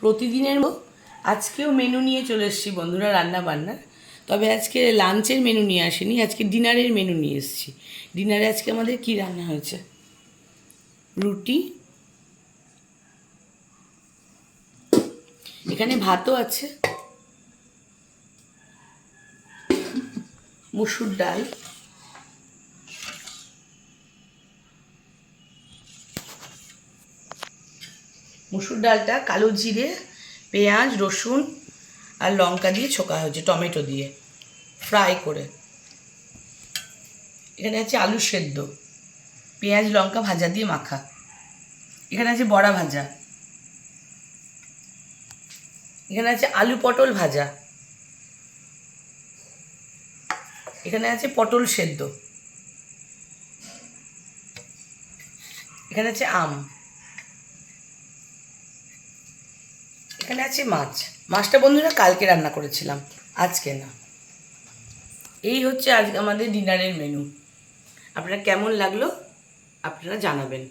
প্রতিদিনের আজকেও মেনু নিয়ে চলে এসেছি বন্ধুরা রান্না বান্নার তবে আজকে লাঞ্চের মেনু নিয়ে আসিনি, আজকে ডিনারের মেনু নিয়ে এসেছি। ডিনারে আজকে আমাদের কি রান্না হয়েছে? রুটি। এখানে ভাতও আছে। মুসুর ডাল। মুসুর ডালটা কালো জিরে, পেঁয়াজ, রসুন আর লঙ্কা দিয়ে ছোকা হয়েছে, টমেটো দিয়ে। ফ্রাই করে। এখানে আছে আলু সেদ্ধ। পেঁয়াজ, লঙ্কা ভাজা দিয়ে মাখা। এখানে আছে বড়া ভাজা। এখানে আছে আলু পটল ভাজা। এখানে আছে পটল সেদ্ধ। এখানে আছে আম। এখানে আছে মাছ। মাছটা বন্ধুরা কালকে রান্না করেছিলাম, আজকে না। এই হচ্ছে আজকে আমাদের ডিনারের মেনু। আপনারা কেমন লাগল আপনারা জানাবেন।